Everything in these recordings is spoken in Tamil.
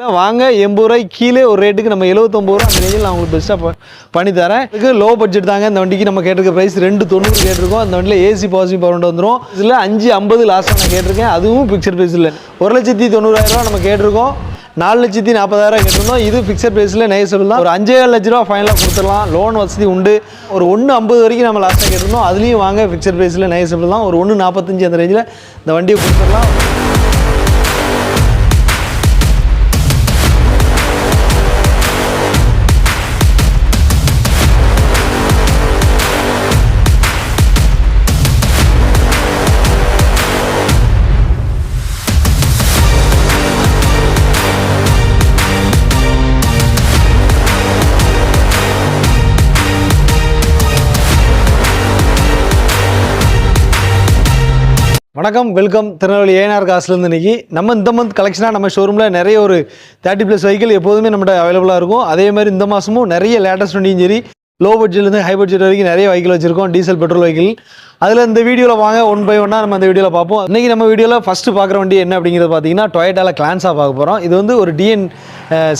வாங்க எண்பது ரூபாய் கீழே ஒரு ரேட்டுக்கு நம்ம எழுபத்தொம்பது ரூபா அந்த ரேஞ்சில் நான் உங்களுக்கு பெஸ்ட்டாக பண்ணி தரேன் இதுக்கு லோ பட்ஜெட் தாங்க. இந்த வண்டிக்கு நம்ம கேட்டிருக்க ப்ரைஸ் ரெண்டு தொண்ணூறு கேட்டிருக்கோம். அந்த வண்டியில் ஏசி பாசிட்டிவ் பவர் வந்துடும் இதில் அஞ்சு ஐம்பது லாஸ்ட்டாக நான் கேட்டிருக்கேன். அதுவும் பிக்சர் ப்ரைஸ் இல்லை. ஒரு லட்சத்தி தொண்ணூறாயிரம் ரூபா நம்ம கேட்டிருக்கோம். நாலு லட்சத்தி நாற்பதாயிரம் கேட்டிருந்தோம். இது ஃபிக்ஸட் ப்ரைஸில் நெய்சபிள் தான். ஒரு அஞ்சே லட்ச ரூபா ஃபைனலாக கொடுத்துடலாம். லோன் வசதி உண்டு. ஒரு ஒன்று ஐம்பது வரைக்கும் நம்ம லாஸ்ட்டாக கேட்டிருந்தோம். அதுலேயும் வாங்க ஃபிக்ஸட் ப்ரைஸில் நெய்சபிள் தான். ஒரு ஒன்று நாற்பத்தஞ்சு அந்த ரேஞ்சில் இந்த வண்டியை கொடுத்துடலாம். வணக்கம் வெல்கம் திருநெல்வேலி ஏஎன்ஆர் காசுலேருந்து இன்னைக்கு நம்ம இந்த மந்த் கலெக்ஷனாக நம்ம ஷோரூமில் நிறைய ஒரு தேர்ட்டி ப்ளஸ் வெஹிக்கிள் எப்போதுமே நம்மகிட்ட அவைலபிளாக இருக்கும். அதே மாதிரி இந்த மாதமும் நிறைய லேட்டஸ்ட் வண்டியும் சரி லோ பட்ஜெட்லேருந்து ஹை பட்ஜெட் வரைக்கும் நிறைய வெஹிக்கிள் வச்சிருக்கோம் டீசல் பெட்ரோல் வெஹிக்கிள் அதில் இந்த வீடியோவில் வாங்க ஒன் பை ஒன்னாக நம்ம அந்த வீடியோவில் பார்ப்போம். இன்றைக்கி நம்ம வீடியோவில் ஃபஸ்ட்டு பார்க்குற வண்டி என்ன அப்படிங்கிறது பார்த்தீங்கன்னா டொயட்டாவில் கிளான்ஸாக பார்க்க போகிறோம் இது வந்து ஒரு டிஎன்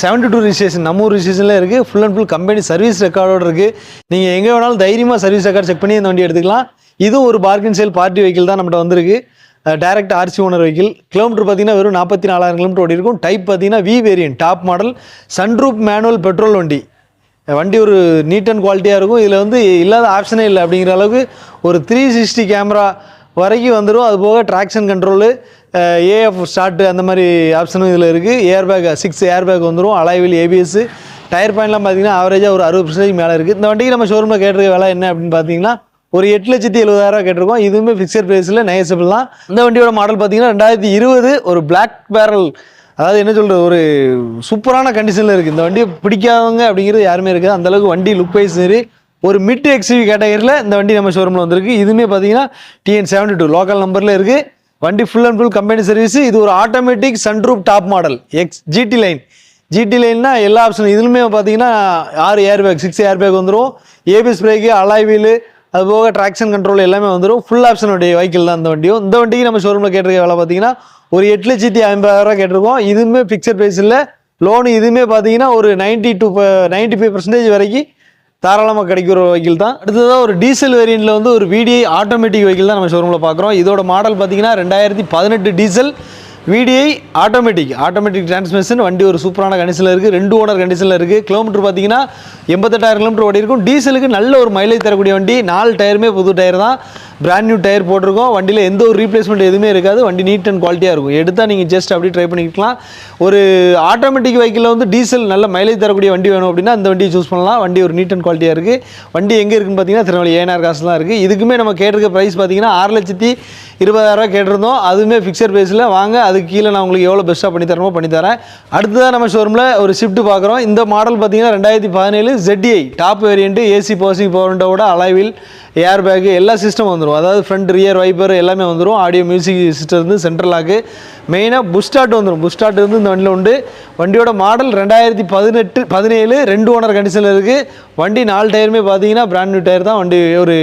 செவன்டி டூ ரிஜிஸ்ட்ரேஷன் நம்ம ஊர் ரிஜிஸ்ட்ரேஷனில் இருக்குது full and full company service ரெக்கார்டோடு இருக்குது நீங்கள் எங்கே வேணாலும் தைரியமாக சர்வீஸ் ரெக்கார்டு செக் பண்ணி இந்த வண்டி எடுத்துக்கலாம். இதுவும் ஒரு பார்க்கின் சேல் பார்ட்டி வெஹிக்கிள் தான் நம்மகிட்ட வந்திருக்கு. Direct RC owner vehicle kilometre பார்த்தீங்கன்னா வெறும் நாற்பத்தி நாலாயிரம் கிலோமீட்டர் ஓடி இருக்கும். டைப் பார்த்தீங்கன்னா V variant top model sunroof manual petrol வண்டி. வண்டி ஒரு நீட் அண்ட் குவாலிட்டியாக இருக்கும். இதில் வந்து இல்லாத ஆப்ஷனே இல்லை அப்படிங்கிற அளவுக்கு ஒரு த்ரீ சிக்ஸ்டி கேமரா வரைக்கும் வந்துடும் அது போக ட்ராக்ஷன் கண்ட்ரோலு ஏஎஃப் ஸ்டார்ட்டு அந்த மாதிரி ஆப்ஷனும் இதில் இருக்குது air bag six air bag வந்துடும் அலைவில் ஏபிஎஸ் டயர் பாயிண்ட்லாம் பார்த்தீங்கன்னா ஆவரேஜாக ஒரு அறுபது பர்சன்டேஜ் மேலே இருக்குது இந்த வண்டிக்கு நம்ம ஷோரூமில் கேட்டிருக்க விலை என்ன அப்படின்னு பார்த்தீங்கன்னா ஒரு எட்டு லட்சத்தி எழுபதாயிரம் கேட்டிருக்கோம். இதுவுமே ஃபிக்ஸட் ப்ரைஸில் நெகசபிள் தான். இந்த வண்டியோட மாடல் பார்த்தீங்கன்னா ரெண்டாயிரத்தி இருபது ஒரு பிளாக் பேரல் அதாவது என்ன சொல்கிறது ஒரு சூப்பரான கண்டிஷனில் இருக்குது இந்த வண்டியை பிடிக்காதவங்க அப்படிங்கிறது யாருமே இருக்காது. அந்தளவுக்கு வண்டி லுக் வைஸ் சரி. ஒரு மிட் எக்ஸ்வி கேட்டகரியில் இந்த வண்டி நம்ம ஷோரூமில் வந்திருக்கு. இதுவுமே பார்த்தீங்கன்னா டிஎன் செவன்டி டூ லோக்கல் நம்பரில் இருக்குது வண்டி full and full company service இது ஒரு automatic sunroof top model X GT line GT லைன்னா எல்லா ஆப்ஷனும் இதுலுமே பார்த்தீங்கன்னா ஆறு air bag six air bag வந்துடும் ஏபிஎஸ் பிரேக்கு அலாய் வீலு அது போக ட்ராக்ஷன் கண்ட்ரோல் எல்லாமே வந்துடும் ஃபுல் ஆப்ஷனுடைய வெஹிக்கிள் தான் இந்த வண்டியும். இந்த வண்டிக்கு நம்ம ஷோரூமில் கேட்டிருக்க வேலை பார்த்தீங்கன்னா ஒரு எட்டு லட்சத்தி ஐம்பதாயிரம் ரூபா கேட்டிருக்கோம். இதுவுமே ஃபிக்ஸட் ப்ரைஸ் இல்லை. இதுவுமே பார்த்தீங்கன்னா ஒரு ninety two ninety five percentage வரைக்கும் தாராளமாக கிடைக்கிற வெஹிக்கிள் தான். அடுத்ததாக ஒரு டீசல் வேரியண்ட்டில் வந்து ஒரு விடிஐ ஆட்டோமேட்டிக் வெஹிக்கிள் தான் நம்ம ஷோரூமில் பார்க்குறோம். இதோட மாடல் பார்த்தீங்கன்னா ரெண்டாயிரத்தி பதினெட்டு diesel VDI automatic automatic transmission வண்டி ஒரு சூப்பரான கண்டிஷனில் இருக்குது ரெண்டு ஓனர் கண்டிஷனில் இருக்குது கிலோமீட்டர் பார்த்தீங்கன்னா எண்பத்தெட்டாயிரம் கிலோமீட்டர் ஓடி இருக்கும் டீசலுக்கு நல்ல ஒரு மைலேஜ் தரக்கூடிய வண்டி. நாலு டயருமே புது டயர் தான். பிராண்ட் நியூ டயர் போட்டிருக்கோம். வண்டியில் எந்த ஒரு ரீப்ளேஸ்மெண்ட் எதுவுமே இருக்காது. வண்டி நீட் அண்ட் குவாலிட்டியாக இருக்கும். எடுத்தால் நீங்கள் ஜஸ்ட் அப்படி ட்ரை பண்ணிக்கலாம். ஒரு ஆட்டோமேட்டிக் வெஹிக்கிளில் வந்து டீசல் நல்ல மைலேஜ் தரக்கூடிய வண்டி வேணும் அப்படின்னா அந்த வண்டியை சூஸ் பண்ணலாம். வண்டி ஒரு நீட் அண்ட் குவாலிட்டியாக இருக்குது வண்டி எங்கே இருக்குன்னு பார்த்தீங்கன்னா திருநெல்வேலி ஏனார் காசு தான் இருக்குது இதுக்குமே நம்ம கேட்டிருக்க ப்ரைஸ் பார்த்தீங்கன்னா ஆறு லட்சத்தி இருபதாயிரரூவா கேட்டிருந்தோம். அதுவுமே ஃபிக்ஸட் பேஸில் வாங்க. அதுக்கு கீழே நான் உங்களுக்கு எவ்வளோ பெஸ்ட்டாக பண்ணி தரணுமோ பண்ணி தரேன். அடுத்ததாக நம்ம ஷோரூமில் ஒரு ஷிஃப்ட் பார்க்குறோம். இந்த மாடல் பார்த்தீங்கன்னா ரெண்டாயிரத்தி பதினேழு ZDI டாப் வேரியண்ட்டு ஏசி போசிங் பவர்ண்டோட அலைவில் ஏர் பேக்கு எல்லா சிஸ்டம் வந்துடும் அதாவது ஃப்ரண்ட் ரியர் வைப்பர் எல்லாமே வந்துடும் ஆடியோ மியூசிக் சிஸ்டம் வந்து சென்ட்ரல் லாக்கு மெயினாக புஸ்டாட் வந்துடும் புஸ்டாட் வந்து இந்த வண்டியில் உண்டு. வண்டியோட மாடல் ரெண்டாயிரத்தி பதினெட்டு பதினேழு ரெண்டு ஓனர் கண்டிஷனில் இருக்குது வண்டி நாலு டயருமே பார்த்தீங்கன்னா பிராண்ட் நியூ டயர் தான். வண்டி ஒரு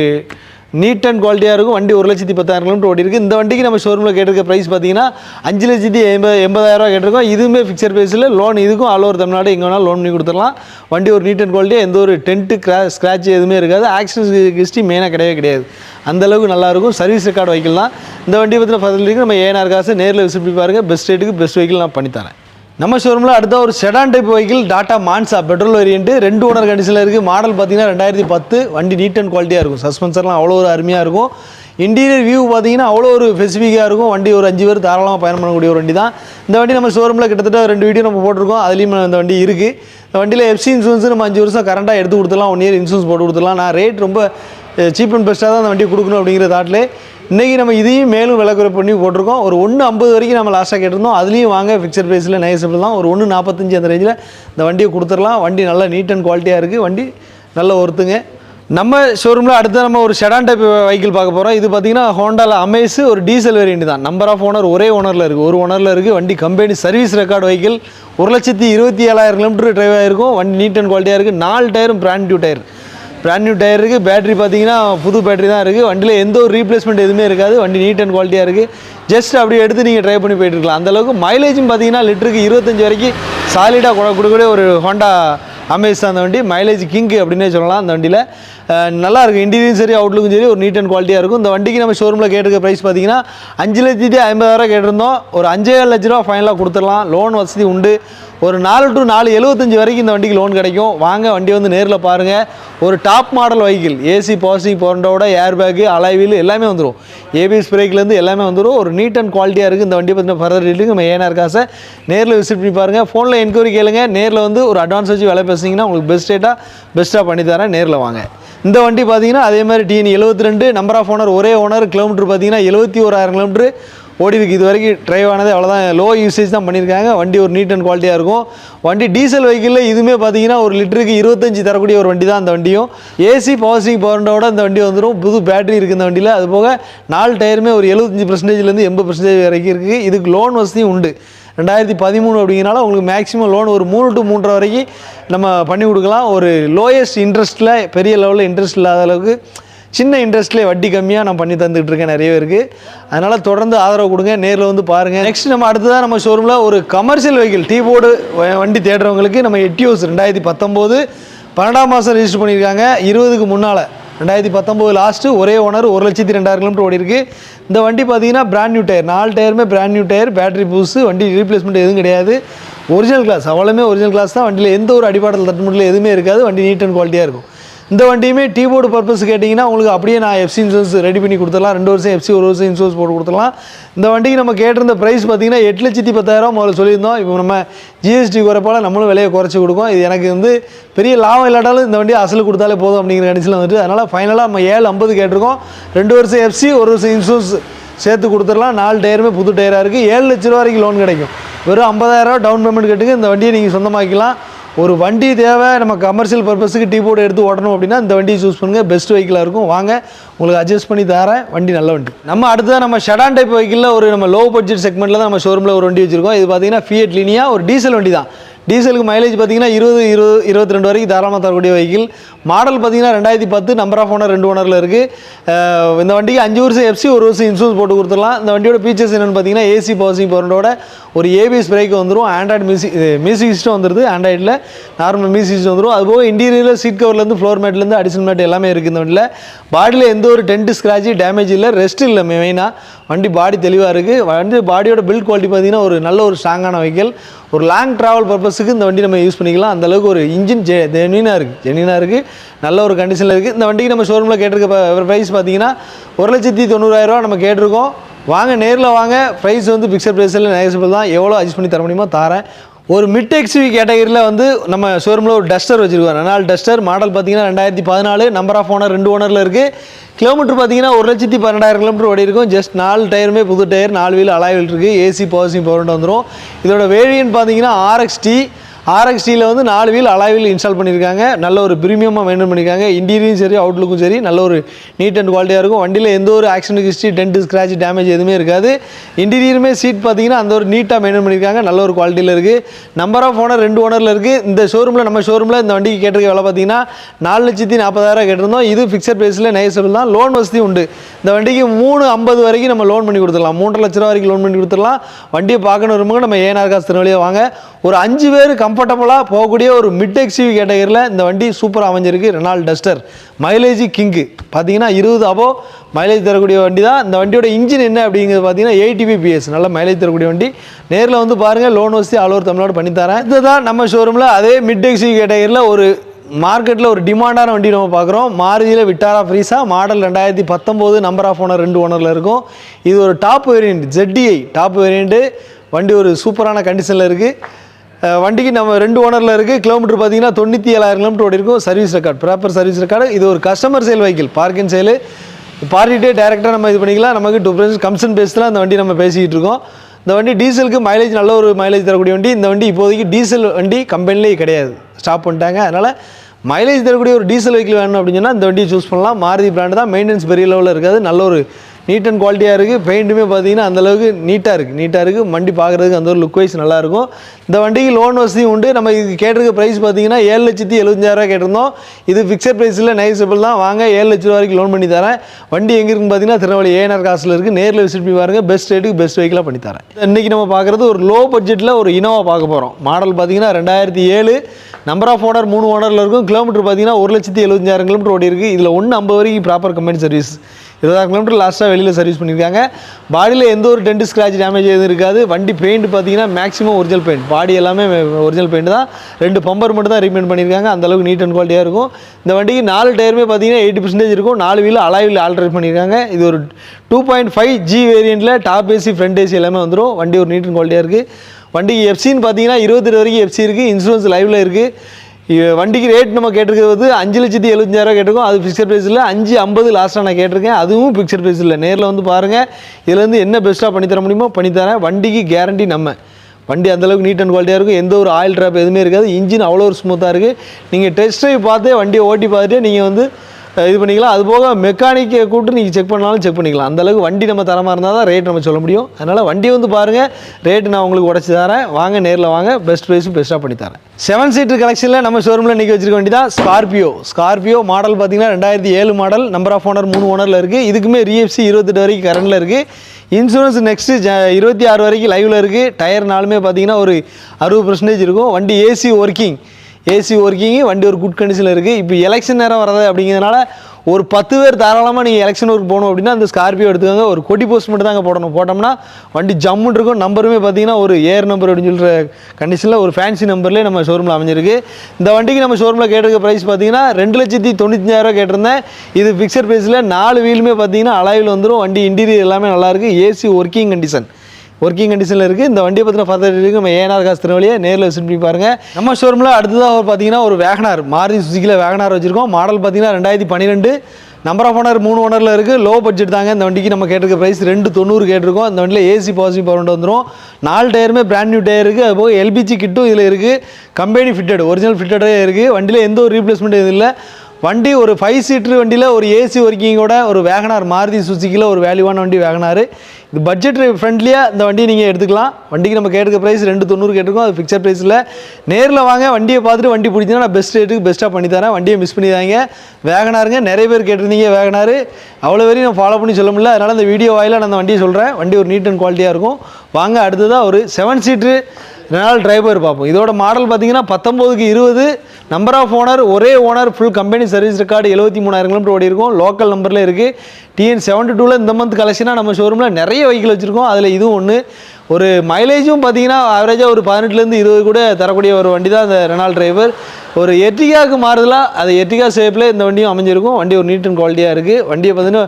நீட் அண்ட் குவாலிட்டியாக இருக்கும். வண்டி ஒரு லட்சத்தி பத்தாயிரம் கிலோமீட்டர் ஓடி இருக்குது இந்த வண்டிக்கு நம்ம ஷோரூமில் கேட்டிருக்க ப்ரைஸ் பார்த்தீங்கன்னா அஞ்சு லட்சத்தி எண்பது எண்பதாயிரரூவா கேட்டிருக்கோம். இதுவுமே ஃபிக்சர் ப்ரைஸில் லோன் இதுக்கும் ஆல் ஓவர் தமிழ்நாடு எங்கே வேணாலும் லோன் பண்ணி கொடுத்துடலாம். வண்டி ஒரு நீட் அண்ட் குவாலிட்டியாக எந்த ஒரு டென்ட்டு கிரா ஸ்க்ராட்ச் எதுவுமே இருக்காது. ஆக்சிடென்ட் ஹிஸ்ட்ரி மெயினாக கிடையவே கிடையாது. அந்தளவுக்கு நல்லாயிருக்கும் நல்லா இருக்கும். சர்வீஸ் ரெக்கார்டு வைக்கலாம். இந்த வண்டி பற்றின ஃபெசிலிட்டிக்கு நம்ம ஏஎன்ஆர் காசு நேரில் விசிட் பண்ணி பாருங்கள் பெஸ்ட் ரேட்டுக்கு பெஸ்ட் வெஹிக்கிள் நான் பண்ணித்தரேன் நம்ம ஷோரூமில் அடுத்த ஒரு sedan type vehicle Tata Manza petrol variant ரெண்டு ஓனர் கண்டிஷனில் இருக்குது மாடல் பார்த்தீங்கன்னா ரெண்டாயிரத்தி பத்து வண்டி நீட் அண்ட் குவாலிட்டியாக இருக்கும். சஸ்பென்சர்லாம் அவ்வளோ ஒரு அருமையாக இருக்கும். இன்டீரியர் வியூ பார்த்தீங்கன்னா அவ்வளோ ஒரு ஸ்பெசிஃபிக்காக இருக்கும். வண்டி ஒரு அஞ்சு பேர் தாராளமாக பயணம் பண்ணக்கூடிய ஒரு வண்டி தான். இந்த வண்டி நம்ம ஷோரூமில் கிட்டத்தட்ட ரெண்டு வீடியோ நம்ம போட்டிருக்கோம். அதுலேயும் இந்த வண்டி இருக்குது இந்த வண்டியில் எஃப்சி இன்சூரன்ஸ் நம்ம அஞ்சு வருஷம் கரண்ட்டாக எடுத்து கொடுத்துலாம் ஒன் இயர் இன்சூரன்ஸ் போட்டு கொடுத்துலாம் நான் ரேட் ரொம்ப சீப் அண்ட் பெஸ்ட்டாக தான் அந்த வண்டி கொடுக்கணும் அப்படிங்கிற தாட்டில் இன்றைக்கி நம்ம இதையும் மேலும் விலக்குறை பண்ணி போட்டிருக்கோம். ஒரு ஒன்று ஐம்பது வரைக்கும் நம்ம லாஸ்ட்டாக கேட்டிருந்தோம். அதுலேயும் வாங்க ஃபிக்சர் ப்ரைஸில் நைசபிள் தான் ஒரு ஒன்று நாற்பத்தஞ்சு அந்த ரேஞ்சில் இந்த வண்டியை கொடுத்துடலாம். வண்டி நல்லா நீட் அண்ட் குவாலிட்டியாக இருக்குது வண்டி நல்ல ஒருத்துங்க. நம்ம ஷோரூமில் அடுத்து நம்ம ஒரு ஷெடான் டைப் வெஹிக்கிள் பார்க்க போகிறோம் இது பார்த்தீங்கன்னா ஹோண்டாவில் அமேஸ் ஒரு டீசல் வேரியண்ட் தான். நம்பர் ஆஃப் ஓனர் ஒரே ஓனரில் இருக்குது ஒரு ஓனரில் இருக்குது வண்டி கம்பெனி சர்வீஸ் ரெக்கார்டு வெஹிக்கிள் ஒரு லட்சத்தி இருபத்தி ஏழாயிரம் கிலோமீட்டர் டிரைவ் ஆகிருக்கும் வண்டி நீட் அண்ட் குவாலிட்டியாக இருக்குது நாலு டயரும் brand new tyre brand new tyre இருக்குது பேட்டரி பார்த்தீங்கன்னா புது பேட்டரி தான் இருக்குது வண்டியில் எந்த ஒரு ரீப்ளேஸ்மெண்ட் எதுவுமே இருக்காது. வண்டி நீட் அண்ட் குவாலிட்டியாக இருக்குது ஜஸ்ட் அப்படியே எடுத்து நீங்கள் ட்ரை பண்ணி போயிட்டு இருக்கலாம். அந்தளவுக்கு மைலேஜும் பார்த்தீங்கன்னா லிட்டருக்கு இருபத்தஞ்சு வரைக்கும் சாலிடாக கொடுக்கக்கூடிய ஒரு ஹோண்டா அமேஸ் தான் அந்த வண்டி. மைலேஜ் கிங்கு அப்படின்னே சொல்லலாம் அந்த வண்டியில். நல்லா இருக்கும். இன்டீரியரும் சரி அவுட்லுக்கும் சரி ஒரு நீட் அண்ட் குவாலிட்டியாக இருக்கும். இந்த வண்டிக்கு நம்ம ஷோரூமில் கேட்டிருக்க ப்ரைஸ் பார்த்தீங்கன்னா அஞ்சு லட்சத்தி ஐம்பதாயிரம் கேட்டிருந்தோம். ஒரு அஞ்சே ஏழு லட்ச ரூபா ஃபைனலாக கொடுத்துடலாம். லோன் வசதி உண்டு. ஒரு நாலு டு நாலு எழுபத்தஞ்சு வரைக்கும் இந்த வண்டிக்கு லோன் கிடைக்கும். வாங்க வண்டி வந்து நேரில் பாருங்கள் ஒரு டாப் மாடல் வெஹிக்கிள் ஏசி பாசிங் போன்றோட ஏர் பேக்கு அலைவீல் எல்லாமே வந்துடும் ஏபிஎஸ் பிரேக்லேருந்து எல்லாமே வந்துடும் ஒரு நீட் அண்ட் குவாலிட்டியாக இருக்குது இந்த வண்டி பற்றின ஃபர்தர் டீட்டெயிலுக்கு நம்ம ஏனார் காசை நேரில் விசிட் பண்ணி பாருங்கள் ஃபோனில் என்கொயரி கேளுங்க. நேரில் வந்து ஒரு அட்வான்ஸ் வச்சு விலை பேசுனீங்கன்னா உங்களுக்கு பெஸ்ட் ரேட்டாக பெஸ்ட்டாக பண்ணி தரேன். நேரில் வாங்க. இந்த வண்டி பார்த்தீங்கன்னா அதே மாதிரி டிஎன் எழுபத்தி ரெண்டு நம்பர் ஆஃப் ஓனர் ஒரே ஓனர் கிலோமீட்டர் பார்த்தீங்கன்னா எழுபத்தி ஓராயிரம் கிலோமீட்டர் ஓடிவிக்கு. இது வரைக்கும் ட்ரைவ் ஆனது அவ்வளோதான் லோ யூசேஜ் தான் பண்ணியிருக்காங்க. வண்டி ஒரு நீட் அண்ட் குவாலிட்டியாக இருக்கும். வண்டி டீசல் வெஹிக்கிளில் இதுவுமே பார்த்தீங்கன்னா ஒரு லிட்டருக்கு இருபத்தஞ்சி தரக்கூடிய ஒரு வண்டி தான் அந்த வண்டியும். ஏசி பவர்சிங் பவர்ண்டோட இந்த வண்டி வந்துடும் புது பேட்டரி இருக்குது இந்த வண்டியில். அது போக நாலு டயருமே ஒரு எழுபத்தஞ்சி பர்சன்டேஜ்லேருந்து எண்பது பர்சன்டேஜ் வரைக்கும் இருக்குது இதுக்கு லோன் வசதியும் உண்டு. ரெண்டாயிரத்தி பதிமூணு அப்படிங்கிறனால உங்களுக்கு மேக்ஸிமம் லோன் ஒரு மூணு டு மூன்றரை வரைக்கும் நம்ம பண்ணி கொடுக்கலாம். ஒரு லோயஸ்ட் இன்ட்ரெஸ்ட்டில் பெரிய லெவலில் இன்ட்ரெஸ்ட் இல்லாத அளவுக்கு சின்ன இன்ட்ரெஸ்ட்லேயே வட்டி கம்மியாக நான் பண்ணி தந்துகிட்டு இருக்கேன் நிறைய பேருக்கு. அதனால் தொடர்ந்து ஆதரவு கொடுங்க. நேரில் வந்து பாருங்கள் நெக்ஸ்ட் நம்ம அடுத்ததாக நம்ம ஷோரூமில் ஒரு கமர்ஷியல் வெஹிக்கிள் டீ போர்டு வண்டி தேடுறவங்களுக்கு நம்ம எட்டியோஸ் ரெண்டாயிரத்தி பத்தொம்போது பன்னெண்டாம் மாதம் ரிஜிஸ்டர் பண்ணியிருக்காங்க. இருபதுக்கு முன்னால். ரெண்டாயிரத்தி பத்தொம்போது லாஸ்ட்டு ஒரே ஓனர் ஒரு லட்சத்தி ரெண்டாயிரம் கிலோமீட்டர் ஓடி இருக்கு. இந்த வண்டி பார்த்தீங்கன்னா பிராண்ட் நியூ டயர் நாலு டயருமே பிராண்ட் நியூ டயர் பேட்டரி புதுசு வண்டி ரீப்ளேஸ்மெண்ட் எதுவும் கிடையாது. ஒரிஜினல் கிளாஸ் அவ்வளோமே ஒரிஜினல் கிளாஸ் தான். வண்டியில் எந்த ஒரு அடிபாடல் தட்டுமுட்டில் எதுவுமே இருக்காது. வண்டி நீட் அண்ட் குவாலிட்டியாக இருக்கும். இந்த வண்டியுமே டீ போர்டு பர்பஸ் கேட்டிங்கன்னா உங்களுக்கு அப்படியே நான் எஃப்சி இன்சூரன்ஸ் ரெடி பண்ணி கொடுத்துடலாம். ரெண்டு வருஷம் எஃப்சி ஒரு வருஷம் இன்சூரன்ஸ் போட்டு கொடுத்துடலாம். இந்த வண்டிக்கு நம்ம கேட்டிருந்த ப்ரைஸ் பார்த்தீங்கன்னா எட்டு லட்சத்தி பத்தாயிரம் முதல்ல சொல்லியிருந்தோம். இப்போ நம்ம ஜிஎஸ்டி குறைப்பால் நம்மளும் விலையை குறைச்சி கொடுக்கும். இது எனக்கு வந்து பெரிய லாபம் இல்லாட்டாலும் இந்த வண்டி அசல் கொடுத்தாலே போதும் அப்படிங்கிற கண்டிஷனில் வந்துட்டு அதனால் ஃபைனலாக நம்ம ஏழு ஐம்பது கேட்டிருக்கோம். ரெண்டு வருஷம் எஃப்சி ஒரு வருஷம் இன்சூரன்ஸ் சேர்த்து கொடுத்துடலாம். நாலு டயருமே புது டயராக இருக்குது ஏழு லட்ச ரூபா வரைக்கும் லோன் கிடைக்கும். வெறும் ஐம்பதாயிரரூவா டவுன் பேமெண்ட் கட்டுங்க இந்த வண்டியை நீங்கள் சொந்தமாக்கலாம் ஒரு வண்டி தேவை நம்ம கமர்ஷியல் பர்பஸுக்கு டீ போர்டு எடுத்து ஓட்டணும் அப்படின்னா இந்த வண்டியை சூஸ் பண்ணுங்கள் பெஸ்ட் வெஹிக்கிளாக இருக்கும். வாங்க உங்களுக்கு அட்ஜஸ்ட் பண்ணி தரேன். வண்டி நல்ல வண்டி. நம்ம அடுத்ததாக நம்ம ஷடான் டைப் வெஹிக்கிளில் ஒரு நம்ம லோ பட்ஜெட் செக்மெண்ட்டில் தான் நம்ம ஷோரூமில் ஒரு வண்டி வச்சிருக்கோம். இது பார்த்தீங்கன்னா ஃபியட் லினியா ஒரு டீசல் வண்டி தான் டீசலுக்கு மைலேஜ் பார்த்தீங்கன்னா இருபது இருபது இருபத்தி ரெண்டு வரைக்கும் தாராளமாக தரக்கூடிய வெஹிக்கிள் மாடல் பார்த்தீங்கன்னா ரெண்டாயிரத்தி பத்து நம்பர் ஆஃப் ஓனர் ரெண்டு ஓனரில் இருக்குது இந்த வண்டிக்கு அஞ்சு வருஷம் எஃப்சி ஒரு வருஷம் இன்சூரன்ஸ் போட்டு கொடுத்துடலாம். இந்த வண்டியோட ஃபீச்சர்ஸ் என்னென்னு பார்த்தீங்கன்னா ஏசி பவர்சிங் பவரோட ஒரு ஏபிஎஸ் பிரேக் வந்துடும் ஆண்ட்ராய்டு மியூசிக் மியூசிக் சிஸ்டம் வந்துருது. ஆண்ட்ராய்டில் நார்மல் மியூசிக் சிஸ்டம் வந்துடும் அதுபோக இன்டீரியரில் சீட் கவர்லேருந்து ஃப்ளோர் மேட்லேருந்து அடிஷனல் மேட் எல்லாமே இருக்குது இந்த வண்டியில். பாடியில் எந்த ஒரு டென்ட் ஸ்க்ராட்ச் டேமேஜ் இல்லை. ரெஸ்ட் இல்லை மெயினாக வண்டி பாடி தெளிவாக இருக்குது வண்டி பாடியோட பில்ட் குவாலிட்டி பார்த்தீங்கன்னா ஒரு நல்ல ஒரு ஸ்ட்ராங்கான வெஹிக்கல் ஒரு லாங் ட்ராவல் பர்பஸுக்கு இந்த வண்டி நம்ம யூஸ் பண்ணிக்கலாம். அந்த அளவுக்கு ஒரு இன்ஜின் ஜெ ஜெனினாக இருக்குது ஜெனினாக இருக்குது நல்ல ஒரு கண்டிஷனில் இருக்குது இந்த வண்டிக்கு நம்ம ஷோரூமில் கேட்டிருக்க ப்ரைஸ் பார்த்தீங்கன்னா ஒரு லட்சத்தி தொண்ணூறாயிரரூவா நம்ம கேட்டிருக்கோம். வாங்க நேரில் வாங்க. ப்ரைஸ் வந்து பிக்சர் ப்ரைஸில் நேசபிள் தான். எவ்வளோ அட்ஜஸ்ட் பண்ணி தர முடியுமோ தரேன். ஒரு மிட் எக்ஸ்வி கேட்டகரியில் வந்து நம்ம ஷோரூமில் ஒரு டஸ்டர் வச்சுருக்கோம் ரெனால் டஸ்டர் மாடல் பார்த்தீங்கன்னா ரெண்டாயிரத்தி பதினாலு நம்பர் ஆஃப் ஓனர் ரெண்டு ஓனரில் இருக்குது கிலோமீட்டர் பார்த்தீங்கன்னா ஒரு லட்சத்தி பன்னெண்டாயிரம் கிலோமீட்டர் ஓடி இருக்கும். ஜஸ்ட் நாலு டயருமே புது டயர் நாலு வீல் அலாய் வீல் இருக்குது ஏசி பவர்சிங் பவர் வந்துடும் இதோட வேரியன்ட் பார்த்தீங்கன்னா ஆர்எக்ஸ்டி ஆர்எக்ஸ்டியில் வந்து நாலு வீல் அலாய் வீல் இன்ஸ்டால் பண்ணியிருக்காங்க. நல்ல ஒரு ப்ரீமியமாக மெயின்டைன் பண்ணியிருக்காங்க. இன்டீரியரும் சரி அவுட்லுக்கும் சரி நல்ல ஒரு நீட் அண்ட் குவாலிட்டியாக இருக்கும். வண்டியில் எந்த ஒரு accident history dent scratch damage எதுவுமே இருக்காது. இன்டீரியருமே சீட் பார்த்தீங்கன்னா அந்த ஒரு நீட்டாக மெயின்டைன் பண்ணியிருக்காங்க. நல்ல ஒரு குவாலிட்டியில் இருக்குது நம்பர் ஆஃப் ஓனர் ரெண்டு ஓனரில் இருக்குது இந்த ஷோரூமில் நம்ம ஷோரூமில் இந்த வண்டிக்கு கேட்டிருக்க விலை பார்த்தீங்கன்னா நாலு லட்சத்தி நாற்பதாயிரம் கேட்டிருந்தோம். இது ஃபிக்ஸட் ப்ரைஸில் நைசபிள் தான். லோன் வசதி உண்டு. இந்த வண்டிக்கு மூணு ஐம்பது வரைக்கும் நம்ம லோன் பண்ணி கொடுத்துடலாம். மூன்றரை லட்ச ரூபா வரைக்கும் லோன் பண்ணி கொடுத்துடலாம். வண்டியை பார்க்கணும் வரும்போது நம்ம ஏனார் காசு திருநெல்வேலியை வாங்க. ஒரு அஞ்சு பேர் கம்ஃபர்டபுளாக போகக்கூடிய ஒரு மிட் எக்ஸ்யூவி கேட்டகரியில் இந்த வண்டி சூப்பராக அமைஞ்சிருக்கு. Renault duster. மைலேஜ் கிங்கு பார்த்தீங்கன்னா இருபது அபோ மைலேஜ் தரக்கூடிய வண்டி தான் இந்த வண்டியோட இன்ஜின் என்ன அப்படிங்கிறது பார்த்தீங்கன்னா எயிட்டி பிஎஸ் நல்ல மைலேஜ் தரக்கூடிய வண்டி. நேரில் வந்து பாருங்கள் லோன் வசதி ஆல் ஓவர் தமிழ்நாடு பண்ணித்தரேன் இதுதான் நம்ம ஷோரூமில் அதே மிட் எக்ஸ்யூவி கேட்டகரியில் ஒரு மார்க்கெட்டில் ஒரு டிமாண்டான வண்டி நம்ம பார்க்குறோம் மாருதியில் விட்டாரா ஃப்ரீஸா மாடல் ரெண்டாயிரத்தி பத்தொம்போது நம்பர் ஆஃப் ஓனர் ரெண்டு ஓனரில் இருக்கும். இது ஒரு top variant ZDI top variant வண்டி ஒரு சூப்பரான கண்டிஷனில் இருக்குது வண்டிக்கு நம்ம ரெண்டு ஓனரில் இருக்குது கிலோமீட்டர் பார்த்தீங்கன்னா தொண்ணூற்றி ஏழாயிரம் கிலோமீட்டர் ஓடி இருக்கும். Service record proper service record இது ஒரு customer sale vehicle parking sale பார்ட்டிகிட்டே டேரெக்டாக நம்ம இது பண்ணிக்கலாம். நமக்கு டூ பர்சன்ட் கமிஷன் பேஸில் அந்த வண்டி நம்ம பேசிக்கிட்டு இருக்கோம். இந்த வண்டி டீசலுக்கு மைலேஜ் நல்ல ஒரு மைலேஜ் தரக்கூடிய வண்டி. இந்த வண்டி இப்போதைக்கு டீசல் வண்டி கம்பெனிலேயே கிடையாது. ஸ்டாப் பண்ணிட்டாங்க. அதனால் மைலேஜ் தரக்கூடிய ஒரு டீசல் வெஹிக்கிள் வேணும் அப்படின்னு சொன்னால் இந்த வண்டியை சூஸ் பண்ணலாம். மாருதி பிராண்டு தான். மெயின்டெனன்ஸ் பெரிய லெவலில் இருக்காது. நல்ல ஒரு நீட் அண்ட் குவாலிட்டியாக இருக்குது பெயிண்ட்டுமே பார்த்தீங்கன்னா அந்தளவுக்கு நீட்டாக இருக்குது நீட்டாக இருக்குது வண்டி பார்க்குறதுக்கு அந்த ஒரு லுக் வைஸ் நல்லாயிருக்கும். இந்த வண்டிக்கு லோன் வசதியும் உண்டு. நம்ம இதுக்கு கேட்டிருக்க ப்ரைஸ் பார்த்தீங்கன்னா ஏழு லட்சத்தி எழுபஞ்சாயிரம் கேட்டிருந்தோம். இது ஃபிக்ஸட் ப்ரைஸில் நைசபிள் தான். வாங்க ஏழு லட்ச ரூபா வரைக்கும் லோன் பண்ணி தரேன். வண்டி எங்கே இருக்குன்னு பார்த்தீங்கன்னா திருநெல்வேலி ஏஎன்ஆர் காசில் இருக்குது நேரில் விசிட் பண்ணி பாருங்கள் பெஸ்ட் ரேட்டுக்கு பெஸ்ட் வெஹிக்கிளாக பண்ணி தரேன். இன்றைக்கி நம்ம பார்க்குறது ஒரு லோ பட்ஜெட்டில் ஒரு இனோவா பார்க்க போகிறோம் மாடல் பார்த்தீங்கன்னா ரெண்டாயிரத்தி ஏழு. நம்பர் ஆஃப் ஓனர் மூணு ஓனரில் இருக்கும். கிலோமீட்டர் பார்த்தீங்கன்னா ஒரு லட்சத்தி எழுபஞ்சாயிரம் கிலோமீட்டர் ஓடி இருக்குது இதில் ஒன்று ஐம்பது வரைக்கும் ப்ராப்பர் கம்பெனி சர்வீஸ் இருபதாயிரம் கிலோமீட்டர் லாஸ்ட்டாக வெளியில் சர்வீஸ் பண்ணியிருக்காங்க. பாடியில் எந்த ஒரு டென்ட் ஸ்க்ராட்ச் டேமேஜ் எதுவும் இருக்காது. வண்டி பெயிண்ட் பார்த்தீங்கன்னா மேக்ஸிமம் ஒரிஜினல் பெயிண்ட் பாடி எல்லாமே ஒரிஜினல் பெயிண்ட் தான். ரெண்டு பம்பர் மட்டும் தான் ரீமெண்ட் பண்ணியிருக்காங்க. அந்தளவுக்கு நீட் அண்ட் குவாலிட்டியாக இருக்கும். இந்த வண்டிக்கு நாலு டயருமே பார்த்தீங்கன்னா எயிட்டி பர்சன்டேஜ் இருக்கும். நாலு வீல் அலாயில் ஆல்ட்ரேட் பண்ணியிருக்காங்க. இது ஒரு டூ பாயிண்ட் ஃபைவ் ஜி வேரியண்ட்டில் டாப் ஏசி ஃப்ரண்ட் ஏசி எல்லாமே வந்துடும் வண்டி ஒரு நீட் அண்ட் குவாலிட்டியாக இருக்குது வண்டிக்கு எஃப்சின்னு பார்த்தீங்கன்னா இருபத்தி வரைக்கும் எஃப்சி இருக்குது இன்சூரன்ஸ் லைவில் இருக்குது வண்டிக்கு ரேட் நம்ம கேட்டிருக்கிறது வந்து அஞ்சு லட்சத்தி எழுபத்தஞ்சாயிரம் கேட்டிருக்கோம். அது ஃபிக்ஸட் ப்ரைஸில் அஞ்சு ஐம்பது லாஸ்ட்டாக நான் கேட்டிருக்கேன். அதுவும் ஃபிக்ஸட் ப்ரைஸ் இல்லை. நேரில் வந்து பாருங்கள் இதுலேருந்து என்ன பெஸ்ட்டாக பண்ணித்தர முடியுமோ பண்ணித்தரேன். வண்டிக்கு கேரண்டி நம்ம. வண்டி அந்தளவுக்கு நீட் அண்ட் குவாலிட்டியாக இருக்கும். எந்த ஒரு ஆயில் ட்ராப் எதுவுமே இருக்காது. இன்ஜின் அவ்வளோ ஒரு ஸ்மூத்தாக இருக்குது நீங்கள் டெஸ்ட் ட்ரைவ் பார்த்தே வண்டியை ஓட்டி பார்த்துட்டு நீங்கள் வந்து இது பண்ணிக்கலாம். அது போக மெக்கானிக்கை கூப்பிட்டு நீங்கள் செக் பண்ணாலும் செக் பண்ணிக்கலாம். அந்தளவுக்கு வண்டி நம்ம தரமாக இருந்தால் தான் ரேட் நம்ம சொல்ல முடியும். அதனால் வண்டி வந்து பாருங்கள் ரேட்டு நான் உங்களுக்கு உடச்சி தரேன். வாங்க நேரில் வாங்க. பெஸ்ட் ப்ரைஸும் பெஸ்ட்டாக பண்ணி தரேன். செவன் சீட்டர் கலெக்ஷனில் நம்ம ஷோரூமில் இன்றைக்கி வச்சிருக்க வேண்டியதான் ஸ்கார்பியோ ஸ்கார்பியோ மாடல் பார்த்தீங்கன்னா ரெண்டாயிரத்தி ஏழு மாடல் நம்பர் ஆஃப் ஓனர் மூணு ஓனரில் இருக்குது இதுக்குமே ரிஎஃப்சி இருபத்தெட்டு வரைக்கும் கரண்டில் இருக்குது இன்சூரன்ஸ் நெக்ஸ்ட்டு ஜ இருபத்தி ஆறு வரைக்கும் லைவில் இருக்குது டயர் நாலுமே பார்த்தீங்கன்னா ஒரு அறுபது பர்சன்டேஜ் இருக்கும். வண்டி ஏசி ஒர்க்கிங் ஏசி ஒர்க்கிங்கு வண்டி ஒரு குட் கண்டிஷனில் இருக்குது இப்போ எலெக்ஷன் நேரம் வரது அப்படிங்கிறதுனால ஒரு பத்து பேர் தாராளமாக நீங்கள் எலெக்ஷன் ஒர்க் போகணும் அப்படின்னா அந்த ஸ்கார்பியோ எடுத்துக்கோங்க. ஒரு கொடி போஸ்ட் மட்டும் தாங்க போடணும். போட்டோம்னா வண்டி ஜம்முன்னு இருக்கும். நம்பருமே பார்த்தீங்கன்னா ஒரு ஏர் நம்பர் அப்படின்னு சொல்கிற கண்டிஷனில் ஒரு ஃபேன்சி நம்பர்லேயே நம்ம ஷோரூமில் அமைஞ்சிருக்கு. இந்த வண்டிக்கு நம்ம ஷோரூமில் கேட்டிருக்க ப்ரைஸ் பார்த்தீங்கன்னா ரெண்டு லட்சத்தி தொண்ணூத்தஞ்சாயிரரூவா கேட்டிருந்தேன். இது ஃபிக்ஸட் ப்ரைஸில் நாலு வீலுமே பார்த்தீங்கன்னா அலாயில் வந்துடும் வண்டி இன்டீரியர் எல்லாமே நல்லாயிருக்கு ஏசி ஒர்க்கிங் கண்டிஷன் ஒர்க்கிங் கண்டிஷனில் இருக்குது இந்த வண்டியை பற்றின ஃபர்தர் இருக்கு நம்ம ஏனார் காசு திருவழியை நேரில் விசிட் பண்ணி பாருங்கள் நம்ம ஷோரூமில் அடுத்ததாக ஒரு பார்த்தீங்கன்னா ஒரு வேகனார் மாருதி சுசுக்கியில் வேகனார் வச்சுருக்கோம். மாடல் பார்த்தீங்கன்னா ரெண்டாயிரத்தி பன்னிரெண்டு. நம்பர் ஆஃப் ஓனர் மூணு ஓனரில் இருக்குது லோ பட்ஜெட் தாங்க. இந்த வண்டிக்கு நம்ம கேட்டிருக்க ப்ரைஸ் ரெண்டு தொண்ணூறு கேட்டிருக்கோம். இந்த வண்டியில் ஏசி பாசிட்டிவ் பவர் வந்துடும் நாலு டயருமே பிராண்ட் நியூ டயர் இருக்குது அது போக எல்பிஜி கிட்டும் இதில் இருக்குது கம்பெனி ஃபிட்டட் ஒரிஜினல் ஃபிட்டடே இருக்குது வண்டியில் எந்த ஒரு ரீப்ளேஸ்மெண்ட் இது இல்லை. வண்டி ஒரு ஃபைவ் சீட்ரு வண்டியில் ஒரு ஏசி ஒர்க்கிங்கோட ஒரு வேகனார் மாருதி சுசுக்கியில் ஒரு வேல்யூவான வண்டி வேகனார் இது பட்ஜெட் ஃப்ரெண்ட்லியாக இந்த வண்டியை நீங்கள் எடுத்துக்கலாம். வண்டிக்கு நம்ம கேட்டுக்க ப்ரைஸ் ரெண்டு தொண்ணூறு கேட்டிருக்கோம். அது ஃபிக்ஸட் ப்ரைஸில் நேரில் வாங்க வண்டியை பார்த்துட்டு வண்டி பிடிச்சிங்கன்னா நான் பெஸ்ட் ரேட்டுக்கு பெஸ்ட்டாக பண்ணி தரேன் வண்டியை மிஸ் பண்ணிதாங்க வேகனாருங்க நிறைய பேர் கேட்டிருந்தீங்க வேகனார் அவ்வளோ வரையும் நான் ஃபாலோ பண்ணி சொல்ல முடியல. அதனால் இந்த வீடியோ வாயில் நான் அந்த வண்டியை சொல்கிறேன் வண்டி ஒரு நீட் அண்ட் குவாலிட்டியாக இருக்கும். வாங்க அடுத்ததாக ஒரு செவன் சீட்ரு ரெனால் டிரைவர் பார்ப்போம் இதோட மாடல் பார்த்தீங்கன்னா பத்தொம்போதுக்கு இருபது நம்பர் ஆஃப் ஓனர் ஒரே owner full company service record எழுபத்தி மூணாயிரம் கிலோமீட்டர் ஓடி இருக்கும். லோக்கல் நம்பரில் இருக்குது டிஎன் செவன்டி டூவில் இந்த மந்த் கலெக்ஷனாக நம்ம ஷோரூமில் நிறைய வெஹிக்கிள் வச்சுருக்கோம். அதில் இதுவும் ஒன்று ஒரு மைலேஜும் பார்த்தீங்கன்னா ஆவரேஜாக ஒரு பதினெட்டுலேருந்து இருபது கூட தரக்கூடிய ஒரு வண்டி தான் அந்த ரெனால் டிரைவர் ஒரு எர்டிகாவுக்கு மாறுதலாக அது எர்டிகா ஷேப்பில் இந்த வண்டியும் அமைஞ்சிருக்கும். வண்டி ஒரு நீட் அண்ட் குவாலிட்டியாக இருக்குது வண்டியை பார்த்தீங்கன்னா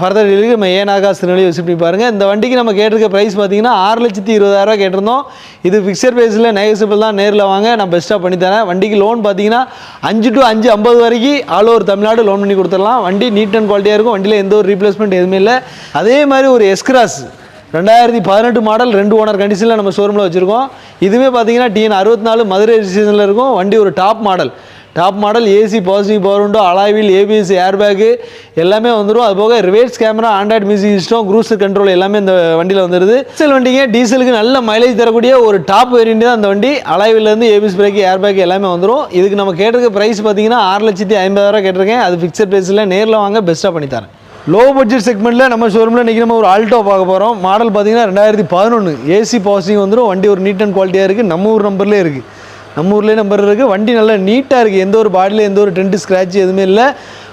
ஃபர்தர் டெலிவரி நம்ம ஏனாகா திருநெல்வேலி விசிட் பண்ணி பாருங்கள் இந்த வண்டிக்கு நம்ம கேட்டிருக்க ப்ரைஸ் பார்த்தீங்கன்னா ஆறு லட்சத்தி இருபதாயிரரூவா கேட்டிருந்தோம். இது ஃபிக்ஸட் ப்ரைஸில் நெகசிபிள் தான் நேரில் வாங்க நான் பெஸ்ட்டாக பண்ணித்தரேன் வண்டிக்கு லோன் பார்த்தீங்கன்னா அஞ்சு டு அஞ்சு ஐம்பது வரைக்கும் ஆல் ஓவர் தமிழ்நாடு லோன் பண்ணி கொடுத்துடலாம். வண்டி நீட் அண்ட் குவாலிட்டியாக இருக்கும். வண்டியில் எந்த ஒரு ரீப்ளேஸ்மெண்ட் எதுவுமே இல்லை. அதே மாதிரி ஒரு எஸ்கிராஸ் ரெண்டாயிரத்தி பதினெட்டு மாடல் ரெண்டு ஓனர் கண்டிஷனில் நம்ம ஷோரூமில் வச்சுருக்கோம். இதுவுமே பார்த்தீங்கன்னா டிஎன் அறுபத்தி நாலு மதுரை ரிஜிஸ்ட்ரேஷனில் இருக்கும். வண்டி ஒரு top model top model AC positive power உண்டோ அலாய்வில் ஏபிஎஸ் ஏர்பேக்கு எல்லாமே வந்துடும் அது போக reverse camera android music system cruise control எல்லாமே இந்த வண்டியில் வந்துடுது டீசல் வண்டிங்க டீசலுக்கு நல்ல மைலேஜ் தரக்கூடிய ஒரு டாப் வேரியண்ட் தான் அந்த வண்டி. அலாய்விலேருந்து ஏபிஎஸ் பிரேக் ஏர்பேக் எல்லாமே வந்துடும் இதுக்கு நம்ம கேட்டிருக்க ப்ரைஸ் பார்த்தீங்கன்னா ஆறு லட்சத்தி ஐம்பதாயிரம் கேட்டிருக்கேன். அது ஃபிக்ஸட் ப்ரைஸில் நேரில் வாங்க பெஸ்ட்டாக பண்ணித்தரேன். லோ பட்ஜெட் செக்மெண்ட்டில் நம்ம ஷோரூமில் இன்றைக்கி நம்ம ஒரு ஆல்டோ பார்க்க போகிறோம் மாடல் பார்த்தீங்கன்னா ரெண்டாயிரத்தி பதினொன்று ஏசி பாசிட்டிவ் வந்துடும் வண்டி ஒரு நீட் அண்ட் குவாலிட்டியாக இருக்குது நம்ம ஊர் நம்பர்லேயே இருக்குது நம்ம ஊர்லேயே நம்பர் இருக்குது வண்டி நல்லா நீட்டாக இருக்குது எந்த ஒரு பாடியில் எந்த ஒரு டென்ட் ஸ்க்ராட்ச் எதுவுமே இல்லை.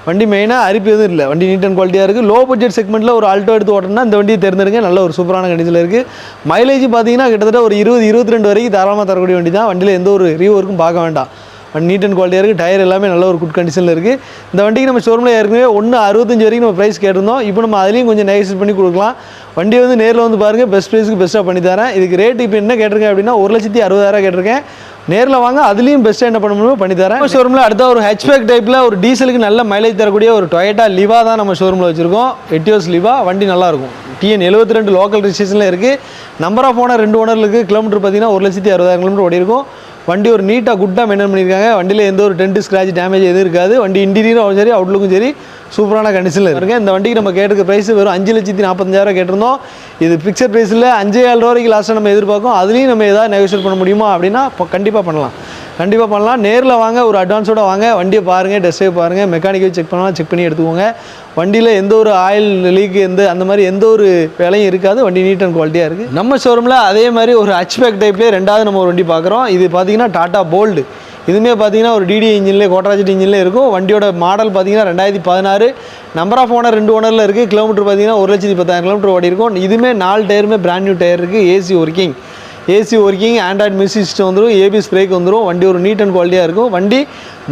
வண்டி மெயினாக அரிப்பு எதுவும் இல்லை. வண்டி நீட் அண்ட் குவாலிட்டியாக இருக்குது லோ பட்ஜெட் செக்மெண்ட்டில் ஒரு ஆல்டோ எடுத்து ஓட்டணும்னா இந்த வண்டியை தேர்ந்தெடுங்க. நல்ல ஒரு சூப்பரான கண்டிஷனில் இருக்குது மைலேஜ் பார்த்தீங்கன்னா கிட்டத்தட்ட ஒரு இருபது இருபத்தி ரெண்டு வரைக்கும் தாராளமாக தரக்கூடிய வண்டி தான். வண்டியில் எந்த ஒரு ரீவொர்க்கும் பார்க்க வேண்டாம். வண்டி நீட் அண்ட் குவாலிட்டியாக இருக்குது டயர் எல்லாமே நல்ல ஒரு குட் கண்டிஷனில் இருக்குது இந்த வண்டிக்கு நம்ம ஷோரூமில் ஏற்கனவே ஒன்று அறுபத்தஞ்சு வரைக்கும் நம்ம ப்ரைஸ் கேட்டிருந்தோம். இப்போ நம்ம அதுலேயும் கொஞ்சம் நெகசிட் பண்ணி கொடுக்கலாம். வண்டி வந்து நேரில் வந்து பாருங்கள் பெஸ்ட் ப்ரைஸுக்கு பெஸ்ட்டாக பண்ணி தரேன் இதுக்கு ரேட் இப்போ என்ன கேட்டிருக்கேன் அப்படின்னா ஒரு லட்சத்தி அறுபதாயிரம் கேட்டிருக்கேன். நேரில் வாங்க அதுலேயும் பெஸ்ட்டாக என்ன பண்ண முடியுமோ பண்ணி தரேன். ஷோரூமில் அடுத்த ஒரு ஹெச்பேக் டைப்பில் ஒரு டீசலுக்கு நல்ல மைலேஜ் தரக்கூடிய ஒரு டொயேட்டா லிவா தான் நம்ம ஷோரூமில் வச்சுருக்கோம். எட்டியோஸ் லிவா வண்டி நல்லாயிருக்கும் டிஎன் எழுபத்தி ரெண்டு லோக்கல் ரிஜிஸ்ட்ரேஷனில் இருக்குது நம்பர் ஆஃப் ஓனர் ரெண்டு ஓனருக்கு கிலோமீட்டர் பார்த்தீங்கன்னா ஒரு லட்சத்தி அறுபதாயிரம் கிலோமீட்டர் ஓடி இருக்கும் வண்டி ஒரு நீட்டாக குட்டாக மெயின்டைன் பண்ணியிருக்காங்க. வண்டியில் எந்த ஒரு டென்ட் ஸ்க்ராட்ச் டேமேஜ் எதுவும் இருக்காது. வண்டி இன்டீரியரும் சரி அவுட்லுக்கும் சரி சூப்பரான கண்டிஷனில் இருக்கு. இந்த வண்டிக்கு நம்ம கேட்டுக்க ப்ரைஸ் வெறும் அஞ்சு லட்சத்தி நாற்பத்தஞ்சாயிரம் கேட்டிருந்தோம். இது பிக்சர் ப்ரைஸில் அஞ்சு ஏழு ரூபாய்க்கு லாஸ்ட்டாக நம்ம எதிர்பார்க்கும் அதுலேயும் நம்ம எதாவது நெகோஷியேட் பண்ண முடியுமா அப்படின்னா கண்டிப்பாக பண்ணலாம். கண்டிப்பாக பண்ணலாம். நேரில் வாங்க ஒரு அட்வான்ஸோட வாங்க. வண்டியை பாருங்கள் டெஸ்ட் ட்ரைவ் பாருங்கள் மெக்கானிக்கை செக் பண்ணலாம் செக் பண்ணி எடுத்துக்கோங்க. வண்டியில் எந்த ஒரு ஆயில் லீக் எந்த அந்த மாதிரி எந்த ஒரு வேலையும் இருக்காது. வண்டி நீட் அண்ட் குவாலிட்டியாக இருக்குது நம்ம ஷோரூமில் அதே மாதிரி ஒரு ஹச்பேக் டைப்லேயே ரெண்டாவது நம்ம ஒரு வண்டி பார்க்குறோம். இது பார்த்தீங்கன்னா டாட்டா போல்டு இதுவுமே பார்த்தீங்கன்னா ஒரு டிடி இன்ஜின்லேயே கோட்ராஜெட் இன்ஜின்லேயே இருக்கும். வண்டியோட மாடல் பார்த்தீங்கன்னா ரெண்டாயிரத்தி பதினாறு. நம்பர் ஆஃப் ஓனர் ரெண்டு ஓனரில் இருக்குது கிலோமீட்டர் பார்த்தீங்கன்னா ஒரு லட்சத்தி பத்தாயிரம் கிலோமீட்டர் ஓடி இருக்கும் இதுவுமே நாலு டயருமே பிராண்ட் நியூ டயர் இருக்குது AC working AC working android music system வந்துடும் ஏபிஎஸ் பிரேக் வந்துடும் வண்டி ஒரு நீட் அண்ட் குவாலிட்டியாக இருக்கும். வண்டி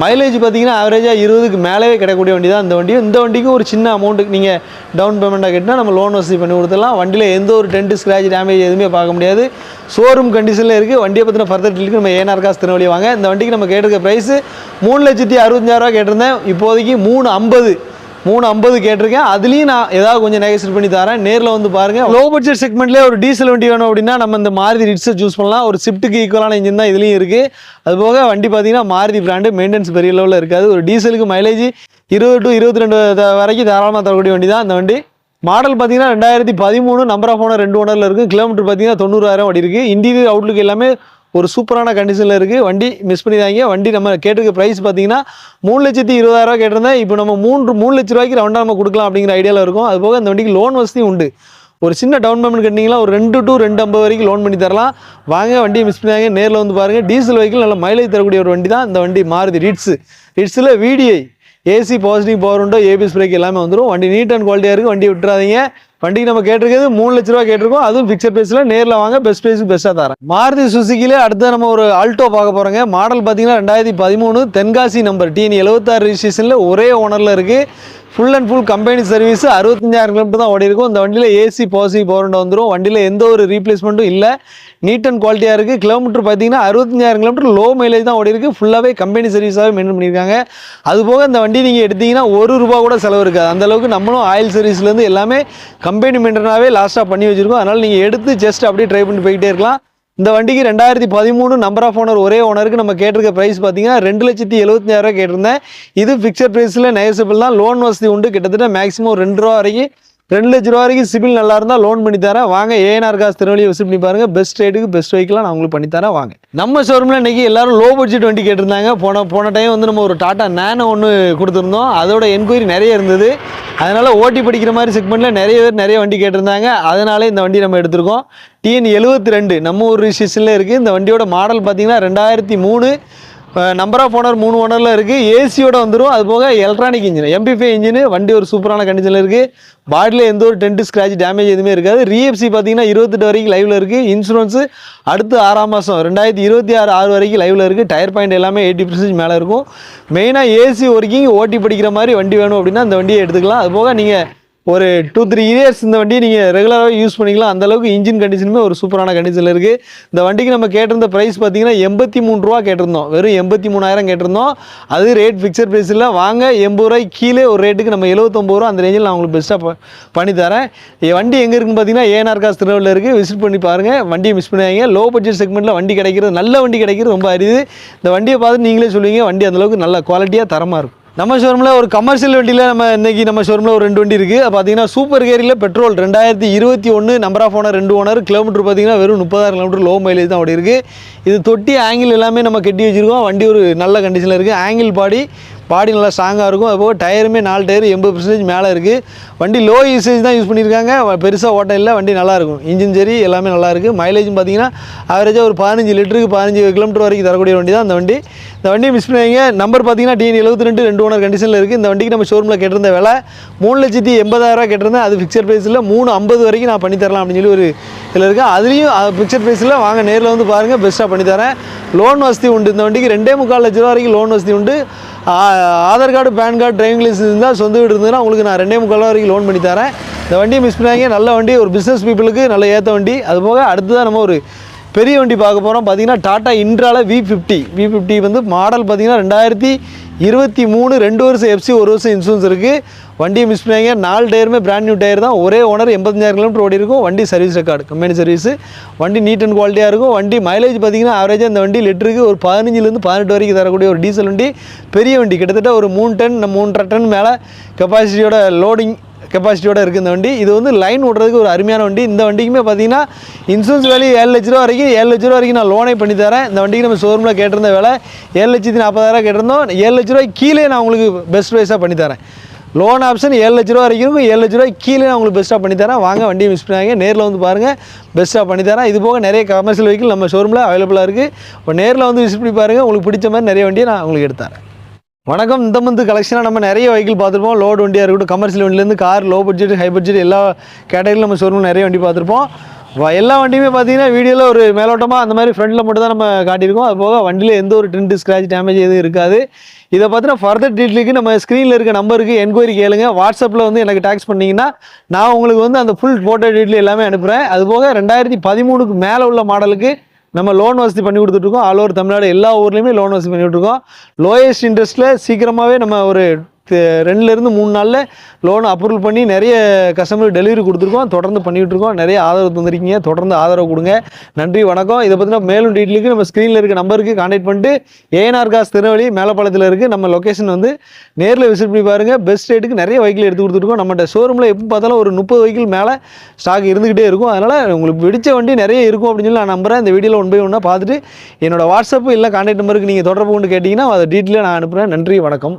மைலேஜ் பார்த்தீங்கன்னா ஆவரேஜாக இருபதுக்கு மேலேவே கிடைக்கக்கூடிய வண்டி தான் இந்த வண்டி இந்த வண்டிக்கும் ஒரு சின்ன அமௌண்ட்டுக்கு நீங்கள் டவுன் பேமெண்ட்டாக கட்டினா நம்ம லோன் வசதி பண்ணி கொடுத்துடலாம். வண்டியில் எந்த ஒரு டென்ட் ஸ்க்ராட்ச் டேமேஜ் எதுவுமே பார்க்க முடியாது. ஷோரூம் கண்டிஷனில் இருக்குது வண்டியை பற்றின ஃபர்தர் டீலுக்கு நம்ம ஏனார் காசு திருநெல்வேலி வாங்க. இந்த வண்டிக்கு நம்ம கேட்டிருக்க ப்ரைஸு மூணு லட்சத்தி அறுபத்தஞ்சாயிரரூவா கேட்டிருந்தேன். இப்போதைக்கு மூணு ஐம்பது. மூணு ஐம்பது கேட்டிருக்கேன். அதுலேயும் நான் ஏதாவது கொஞ்சம் நெகோசியேட் பண்ணி தரேன். நேரில் வந்து பாருங்கள் லோ பட்ஜெட் செக்மெண்ட்லேயே ஒரு டீசல் வண்டி வேணும் அப்படின்னா நம்ம இந்த மாருதி ரிட்ஸை சூஸ் பண்ணலாம். ஒரு ஷிஃப்ட்டுக்கு ஈக்குவலான இன்ஜின் தான் இதுலேயும் இருக்குது அது போக வண்டி பார்த்தீங்கன்னா மாருதி பிராண்டு மெயின்டெனன்ஸ் பெரிய லெவலில் இருக்காது. ஒரு டீசலுக்கு மைலேஜ் இருபது டு இருபத்தி ரெண்டு வரைக்கும் தாராளமாக தரக்கூடிய வண்டி தான் அந்த வண்டி. மாடல் பார்த்தீங்கன்னா ரெண்டாயிரத்தி பதிமூணு நம்பர் ஆஃப் ஓனர் ரெண்டு ஓனரில் இருக்குது கிலோமீட்டர் பார்த்தீங்கன்னா தொண்ணூறாயிரம் வண்டி இருக்குது இன்டீரியர் அவுட்லுக் எல்லாமே ஒரு சூப்பரான கண்டிஷனில் இருக்குது வண்டி மிஸ் பண்ணிடாங்க வண்டி நம்ம கேட்டிருக்க ப்ரைஸ் பார்த்தீங்கன்னா மூணு லட்சத்தி இருபதாயிரரூவா கேட்டிருந்தேன். இப்போ நம்ம மூன்று மூணு லட்ச ரூபாய்க்கு ரவுண்டாக நம்ம கொடுக்கலாம் அப்படிங்கிற ஐடியாவில் இருக்கும். அது போக இந்த வண்டிக்கு லோன் வசதியும் உண்டு. ஒரு சின்ன டவுன் பேமெண்ட் கட்டினீங்களா ஒரு ரெண்டு டு ரெண்டு ஐம்பது வரைக்கும் லோன் பண்ணி தரலாம். வாங்க வண்டியை மிஸ் பண்ணாங்க நேரில் வந்து பாருங்கள் டீசல் வெஹிக்கிள் நல்ல மைலேஜ் தரக்கூடிய ஒரு வண்டி தான். இந்த வண்டி மாறுதி ரிட்ஸு ரிட்ஸில் விடிஐ ஏசி பாசிட்டிவ் பவர் உண்டோ ஏபிஎஸ் பிரேக் எல்லாமே வந்துடும் வண்டி நீட் அண்ட் குவாலிட்டியாக இருக்குது வண்டி விட்டுறாதீங்க. வண்டிக்கு நம்ம கேட்டிருக்கிறது மூணு லட்ச ரூபா கேட்டிருக்கோம். அதுவும் பிக்சர் ப்ரைஸில் நேரில் வாங்க பெஸ்ட் ப்ரைஸுக்கு பெஸ்ட்டாக தரேன். மாருதி சுசுக்கிலே அடுத்து நம்ம ஒரு ஆல்டோ பார்க்க போகிறோங்க மாடல் பார்த்தீங்கன்னா ரெண்டாயிரத்தி பதிமூணு தென்காசி நம்பர் டிஎன் எழுபத்தாறு ரிஜிஸ்ட்ரேஷனில் ஒரே ஓனரில் இருக்குது full and full company service அறுபத்தஞ்சாயிரம் kilometre தான் ஓடி இருக்கும். இந்த வண்டியில் ஏசி போசி பவர் வந்துடும் வண்டியில் எந்த ஒரு ரீப்ளேஸ்மெண்ட்டும் இல்லை. நீட் அண்ட் குவாலிட்டியாக இருக்குது கிலோமீட்டர் பார்த்தீங்கன்னா அறுபத்தஞ்சாயிரம் கிலோமீட்டர் லோ மைலேஜ் தான் ஓடி இருக்குது ஃபுல்லாகவே கம்பெனி சர்வீஸாகவே மெயின்டைன் பண்ணியிருக்காங்க. அது போக இந்த வண்டி நீங்கள் எடுத்தீங்கன்னா ஒரு ரூபா கூட செலவு இருக்காது. அந்தளவுக்கு நம்மளும் ஆயில் சர்வீஸ்லேருந்து எல்லாமே கம்பெனி மெயின்டனாகவே லாஸ்ட்டாக பண்ணி வச்சுருக்கோம். அதனால் நீங்கள் எடுத்து ஜஸ்ட் அப்படியே ட்ரை பண்ணி போய்கிட்டே இருக்கலாம். இந்த வண்டிக்கு ரெண்டாயிரத்தி பதிமூணு நம்பர் ஆஃப் ஓனர் ஒரே ஓனருக்கு நம்ம கேட்டிருக்க ப்ரைஸ் பார்த்தீங்கன்னா ரெண்டு லட்சத்தி எழுபத்தஞ்சாயிரம் கேட்டிருந்தேன். இது ஃபிக்ஸட் ப்ரைஸில் நெகசபிள் தான். லோன் வசதி உண்டு. கிட்டத்தட்ட மேக்ஸிமம் ரெண்டு ரூபா வரைக்கும் ரெண்டு லட்ச ரூபா வரைக்கும் சிபில் நல்லா இருந்தால் லோன் பண்ணி தரேன். வாங்க ஏஎன்ஆர் காசு திருநெல்வேலி விசிட் பண்ணி பாருங்க. பெஸ்ட் ரேட்டுக்கு பெஸ்ட் வெஹிக்கிளாக நான் உங்களுக்கு பண்ணி தரேன். வாங்க. நம்ம ஷோரூமில் இன்றைக்கி எல்லாரும் லோ பட்ஜெட் வண்டி கேட்டிருந்தாங்க. போன போன டைம் வந்து நம்ம ஒரு டாட்டா நேனோ ஒன்று கொடுத்துருந்தோம். அதோட என்கொயரி நிறைய இருந்தது. அதனால் ஓட்டி படிக்கிற மாதிரி செக்மெண்ட்டில் நிறைய பேர் நிறைய வண்டி கேட்டிருந்தாங்க. அதனாலே இந்த வண்டி நம்ம எடுத்திருக்கோம். டிஎன் எழுபத்தி ரெண்டு. நம்ம ஊர் ரிஜிஸ்ட்ரேஷனில் இருக்குது இந்த வண்டியோட மாடல் பார்த்தீங்கன்னா ரெண்டாயிரத்தி மூணு நம்பர் ஆஃப் ஓனர் மூணு ஓனரில் இருக்குது ஏசியோட வந்துடும் அது போக எலக்ட்ரானிக் இன்ஜின் எம்பிஃபை இன்ஜின் வண்டி ஒரு சூப்பரான கண்டிஷனில் இருக்குது பாடியில் எந்த ஒரு டென்ட் ஸ்க்ராட்ச் டேமேஜ் எதுவுமே இருக்காது. ரீஎஃப்சி பார்த்தீங்கன்னா இருபத்தெட்டு வரைக்கும் லைவில் இருக்குது இன்சூரன்ஸு அடுத்து ஆறாம் மாதம் ரெண்டாயிரத்தி இருபத்தி ஆறு ஆறு வரைக்கும் லைவில் இருக்குது டயர் பாயிண்ட் எல்லாமே எயிட்டி பர்சன்டேஜ் மேலே இருக்கும். மெயினாக ஏசி ஒர்க்கிங் ஓட்டி படிக்கிற மாதிரி வண்டி வேணும் அப்படின்னா அந்த வண்டியை எடுத்துக்கலாம். அது போக நீங்கள் ஒரு டூ த்ரீ இயர்ஸ் இந்த வண்டியை நீங்கள் ரெகுலராகவே யூஸ் பண்ணிக்கலாம். அந்தளவுக்கு இன்ஜின் கண்டிஷனுமே ஒரு சூப்பரான கண்டிஷனில் இருக்குது இந்த வண்டிக்கு நம்ம கேட்டிருந்த ப்ரைஸ் பார்த்தீங்கன்னா எண்பத்தி மூணு ரூபா கேட்டிருந்தோம். வெறும் எண்பத்தி மூணாயிரம் கேட்டிருந்தோம். அது ரேட் ஃபிக்ஸட் ப்ரைஸ் இல்லை. வாங்க எண்பது ரூபாய்க்கு கீழே ஒரு ரேட்டுக்கு நம்ம எழுபத்தொம்பது ரூபா அந்த ரேஞ்சில் நான் உங்களுக்கு பெஸ்ட்டாக பண்ணி தரேன். வண்டி எங்கே இருக்குன்னு பார்த்தீங்கன்னா ஏஎன்ஆர் காசு திருநெல்வேலியில் இருக்குது விசிட் பண்ணி பாருங்கள் வண்டியை மிஸ் பண்ணாதீங்க. லோ பட்ஜெட் செக்மெண்ட்டில் வண்டி கிடைக்கிறது நல்ல வண்டி கிடைக்கிறது ரொம்ப அரிது. இந்த வண்டியை பார்த்து நீங்களே சொல்லுவீங்க. வண்டி அந்தளவுக்கு நல்ல குவாலிட்டியாக தரமாக இருக்கும். நம்ம ஷோரூமில் ஒரு கமர்ஷியல் வண்டியில் நம்ம இன்றைக்கி நம்ம ஷோரூமில் ஒரு ரெண்டு வண்டி இருக்குது பார்த்தீங்கன்னா சூப்பர் கேரியில் பெட்ரோல் ரெண்டாயிரத்தி இருபத்தி ஒன்று நம்பர் ஆஃப் ஓனர் ரெண்டு ஓனர் கிலோமீட்டர் பார்த்தீங்கன்னா வெறும் முப்பதாயிரம் கிலோமீட்டர் லோ மைலேஜ் தான் ஓடி இருக்குது இது தொட்டி ஆங்கிள் எல்லாமே நம்ம கட்டி வச்சுருக்கோம். வண்டி ஒரு நல்ல கண்டிஷனில் இருக்குது ஆங்கிள் பாடி பாடி நல்லா ஸ்ட்ராங்காக இருக்கும். அதுபோக டயருமே நாலு டயர் எண்பது பர்சன்டேஜ் மேலே இருக்குது வண்டி லோ யூசேஜ் தான் யூஸ் பண்ணியிருக்காங்க. பெருசாக ஓட்டம் இல்லை. வண்டி நல்லாயிருக்கும் இன்ஜின் சரி எல்லாமே நல்லாயிருக்கு மைலேஜும் பார்த்தீங்கன்னா ஆவரேஜாக ஒரு பதினஞ்சு லிட்டருக்கு பதினஞ்சு கிலோமீட்டர் வரைக்கும் தரக்கூடிய வண்டி தான் அந்த வண்டி. இந்த வண்டியை மிஸ் பண்ணுவீங்க நம்பர் பார்த்தீங்கன்னா டிஎன் எழுபத்தி ரெண்டு ரெண்டு ஓனர் கண்டிஷனில் இருக்குது இந்த வண்டிக்கு நம்ம ஷோரூமில் கேட்டிருந்த விலை மூணு லட்சத்தி எண்பதாயிரரூவா கேட்டிருந்தேன். அது ஃபிக்ஸட் ப்ரைஸில் மூணு ஐம்பது வரைக்கும் நான் பண்ணித்தரலாம் அப்படின்னு சொல்லி ஒரு இதில் இருக்குது அதுலேயும் ஃபிக்ஸட் ப்ரைஸில் வாங்க. நேரில் வந்து பாருங்கள் பெஸ்ட்டாக பண்ணித்தரேன் லோன் வசதி உண்டு. இந்த வண்டிக்கு ரெண்டே முக்கால் லட்ச ரூபா வரைக்கும் லோன் வசதி உண்டு. Aadhaar card PAN card driving licence இருந்தால் சொந்த வீடு இருந்ததுன்னா உங்களுக்கு நான் ரெண்டே முக்கால் வரைக்கும் லோன் பண்ணி தரேன். இந்த வண்டியை மிஸ் பண்ணாங்க நல்ல வண்டி ஒரு பிஸ்னஸ் பீப்புளுக்கு நல்ல ஏற்ற வண்டி. அது போக அடுத்ததாக நம்ம ஒரு பெரிய வண்டி பார்க்க போகிறோம் பார்த்தீங்கன்னா டாட்டா இன்ட்ரால வி ஃபிஃப்டி வி ஃபிஃப்டி வந்து மாடல் பார்த்தீங்கன்னா ரெண்டாயிரத்தி இருபத்தி மூணு ரெண்டு வருஷம் எஃப்சி ஒரு வருஷம் இன்சூரன்ஸ் இருக்குது வண்டியை மிஸ் பண்ணாங்க நாலு டயருமே பிராண்ட் நியூ டயர் தான். ஒரே ஓனர் எண்பத்தஞ்சாயிரம் கிலோமீட்டர் ஓடி இருக்கும். வண்டி சர்வீஸ் ரெக்கார்டு கம்பெனி சர்வீஸ் வண்டி நீட் அண்ட் குவாலிட்டியாக இருக்கும். வண்டி மைலேஜ் பார்த்தீங்கன்னா ஆவரேஜாக இந்த வண்டி லிட்டருக்கு ஒரு பதினஞ்சுலேருந்து பதினெட்டு வரைக்கும் தரக்கூடிய ஒரு டீசல் வண்டி. பெரிய வண்டி. கிட்டத்தட்ட ஒரு மூணு டன் மூன்றரை டன் மேலே கெப்பாசிட்டியோட லோடிங் கெப்பாசிட்டியோட இருக்குது இந்த வண்டி. இது வந்து லைன் ஓட்டுறதுக்கு ஒரு அருமையான வண்டி. இந்த வண்டிக்குமே பார்த்தீங்கன்னா இன்சூரன்ஸ் வேல்யூ ஏழு லட்ச ரூபா வரைக்கும் ஏழு லட்ச ரூபா வரைக்கும் நான் லோனே பண்ணி தரேன். இந்த வண்டிக்கு நம்ம ஷோரூமில் கேட்டிருந்த வேலை ஏழு லட்சத்தி நாற்பதாயிரம் கேட்டிருந்தோம். ஏழு லட்ச ரூபாய் கீழே நான் உங்களுக்கு பெஸ்ட் ப்ரைஸாக பண்ணி தரேன். லோன் ஆப்ஷன் ஏழு லட்ச ரூபா வரைக்கும் இருக்கும். ஏழு லட்ச ரூபாய் கீழே நான் உங்களுக்கு பெஸ்ட்டாக பண்ணி தரேன். வாங்க வண்டியை மிஸ் பண்ணாங்க நேரில் வந்து பாருங்கள் பெஸ்ட்டாக பண்ணி தரேன். இது போக நிறைய கமர்ஷியல் வெஹிக்கிள் நம்ம ஷோரூமில் அவைலபிளாக இருக்குது இப்போ நேரில் வந்து விசிட் பண்ணி பாருங்கள் உங்களுக்கு பிடிச்ச மாதிரி நிறைய வண்டியை நான் உங்களுக்கு எடுத்து தரேன். வணக்கம். இந்த மந்த் கலெக்ஷனாக நம்ம நிறைய வெஹிக்கிள் பார்த்துருப்போம். லோடு வண்டியாக இருக்கட்டும் commercial வண்டிலேருந்து car low budget high budget எல்லா கேட்டகரியிலும் நம்ம ஷோரூமில் நிறைய வண்டி பார்த்துருப்போம். எல்லா வண்டியுமே பார்த்தீங்கன்னா வீடியோவில் ஒரு மேலோட்டமாக அந்த மாதிரி ஃப்ரண்ட்டில் மட்டும் தான் நம்ம காட்டியிருக்கோம். அது போக வண்டியில் எந்த ஒரு டென்ட் ஸ்க்ராட்ச் டேமேஜ் எதுவும் இருக்காது. இதை பார்த்தீங்கன்னா ஃபர்தர் டீட்டெயிலுக்கு நம்ம ஸ்க்ரீனில் இருக்க நம்பருக்கு என்கொயரி கேளுங்க. வாட்ஸ்அப்பில் வந்து எனக்கு டேக்ஸ் பண்ணிங்கன்னா நான் உங்களுக்கு வந்து அந்த ஃபுல் ஃபோட்டோ டீட்டெயில் எல்லாமே அனுப்புகிறேன் அது போக ரெண்டாயிரத்தி பதிமூணுக்கு மேலே உள்ள மாடலுக்கு நம்ம லோன் வசதி பண்ணி கொடுத்துட்ருக்கோம் ஆல் ஓவர் தமிழ்நாடு எல்லா ஊர்லேயுமே லோன் வசதி பண்ணி கொடுத்துருக்கோம் லோயஸ்ட் இன்ட்ரெஸ்ட்டில் சீக்கிரமாகவே நம்ம ஒரு ரெண்டுலேருந்து மூணு நாளில் லோன் அப்ரூவல் பண்ணி நிறைய கஸ்டமர் டெலிவரி கொடுத்துருக்கோம். தொடர்ந்து பண்ணிகிட்டு இருக்கோம் நிறைய ஆதரவு தந்திருக்கீங்க. தொடர்ந்து ஆதரவு கொடுங்க. நன்றி வணக்கம். இதை பற்றின மேலும் டீட்டெயிலுக்கு நம்ம ஸ்க்ரீனில் இருக்க நம்பருக்கு கான்டாக்ட் பண்ணிட்டு ஏஎன்ஆர் காஸ் திருநெல்வேலி மேலப்பாளத்தில் இருக்குது நம்ம லொக்கேஷன் வந்து நேரில் விசிட் பண்ணி பாருங்கள் பெஸ்ட் ரேட்டுக்கு நிறைய வெஹிக்கிள் எடுத்து கொடுத்துருக்கோம். நம்மகிட்ட ஷோரூமில் எப்போ பார்த்தாலும் ஒரு முப்பது வெஹிக்கிள் மேலே ஸ்டாக் இருந்துகிட்டே இருக்கும். அதனால் உங்களுக்கு பிடிச்ச வண்டி நிறைய இருக்கும் அப்படின்னு சொல்லி நான் நம்புறேன். இந்த வீடியோவில் ஒன் பை ஒன்றா பார்த்துட்டு என்னோடய வாட்ஸ்அப்பு இல்லை கான்டாக்ட் நம்பருக்கு நீங்கள் தொடர்பு கொண்டு கேட்டிங்கன்னா அதை டீட்டெயிலாக நான் அனுப்புகிறேன் நன்றி வணக்கம்.